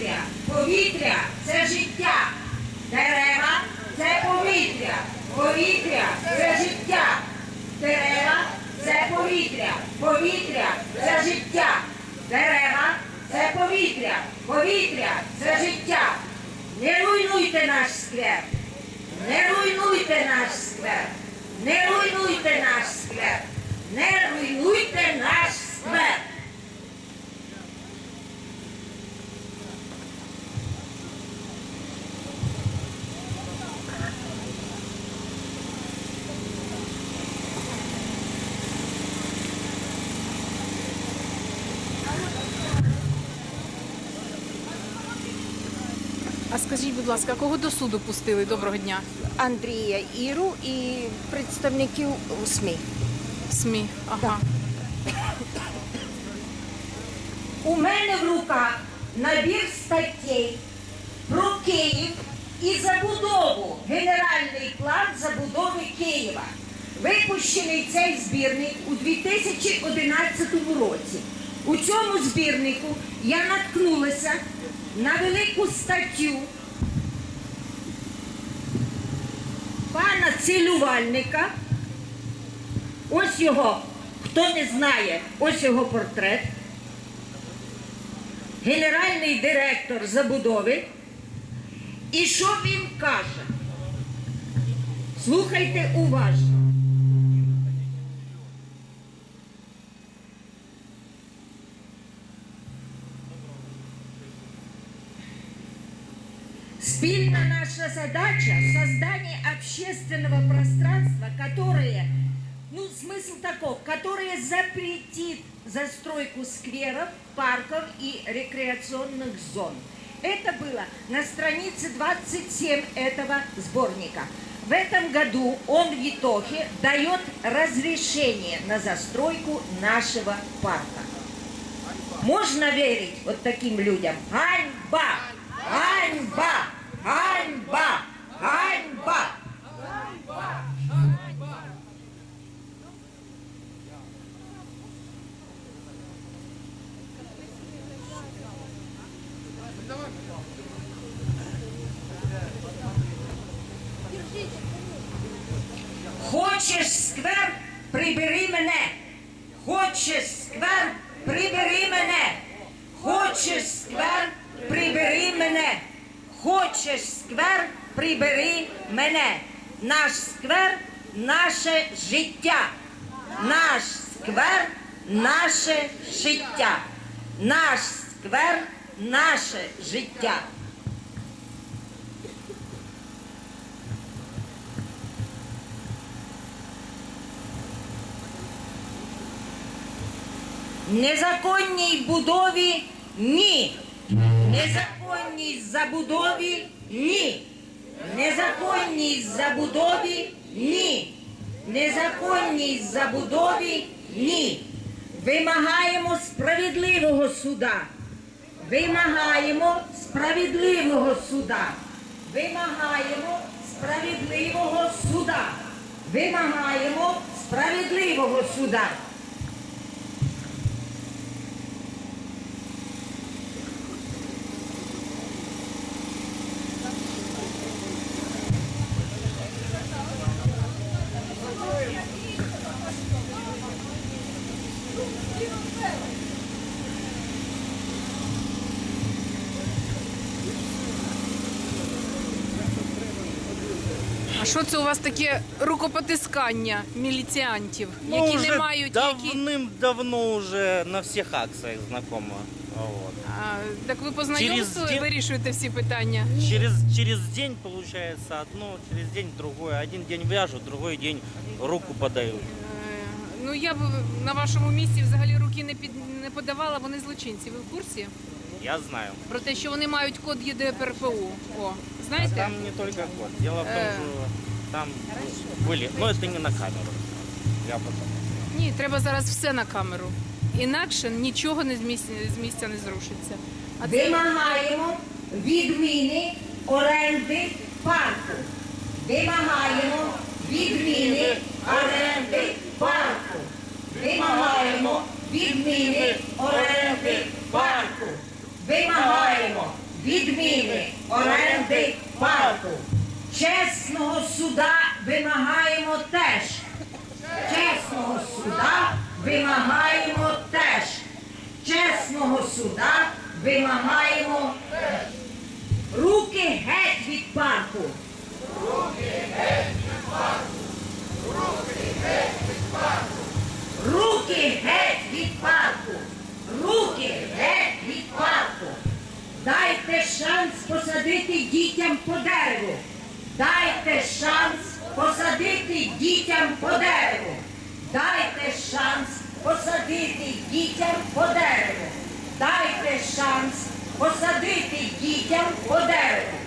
повітря. Повітря це життя. Дерева це повітря. Повітря це життя. Дерева це повітря. Повітря це життя. Дерева це повітря. Повітря це життя. Не руйнуйте наш сквер. Не руйнуйте наш сквер. Не руйнуйте наш сквер. Не руйнуйте наш сквер. А скажіть, будь ласка, кого до суду пустили? Доброго дня. Андрія Іру і представників СМІ. СМІ. Ага. У мене в руках набір статей про Київ і забудову. Генеральний план забудови Києва. Випущений цей збірник у 2011 році. У цьому збірнику я наткнулася на велику статтю пана цілювальника. Ось його, хто не знає, ось його портрет генеральний директор забудови. І що він каже? Слухайте уважно. Спільна наша задача – создание общественного пространства, которое, ну, смысл таков, которое запретит застройку скверов, парков и рекреационных зон. Это было на странице 27 этого сборника. В этом году он в итоге дает разрешение на застройку нашего парка. Можно верить вот таким людям? Ганьба! Ганьба! Ганьба! Ганьба! Хочеш сквер, прибери мене. Хочеш сквер, прибери мене. Хочеш сквер. Хочеш сквер, прибери мене. Наш сквер наше життя. Наш сквер наше життя. Наш сквер наше життя. Незаконній будові ні. Незаконній забудові ні. Незаконній забудові ні. Незаконній забудові ні. Вимагаємо справедливого суда. Вимагаємо справедливого суда. Вимагаємо справедливого суда. Вимагаємо справедливого суда. А що це у вас таке рукопотискання міліціантів, які Ну, уже не мають які. давным-давно уже на всех акциях знакомо. Вот. А, так ви по знайомству Через вирішуєте всі питання. Через, через день получается одно, через день другое. Один день вяжут, другой день руку подают. Е, Ну я б на вашому місці взагалі руки не під не подавала. Вони злочинці. Ви в курсі Я знаю. про те, що вони мають код ЄДПРПУ? О, А знаєте? там не только код. Дело в том, Э. что там были, но это не на камеру. Я потом. Ні, треба зараз все на камеру. Інакше нічого не з місця, з місця не зрушиться. А це Вимагаємо відміни оренди парку. Вимагаємо відміни оренди парку. Вимагаємо відміни оренди парку. Вимагаємо відміни оренди парку. Чесного суда вимагаємо теж. Чесного суда вимагаємо теж. Чесного суда вимагаємо. Руки геть від парку. Руки геть від парку. Руки геть від парку. Дайте шанс посадити дітям по дереву. Дайте шанс посадити дітям по дереву. Дайте шанс посадити дітям по дереву. Дайте шанс посадити дітям по дереву.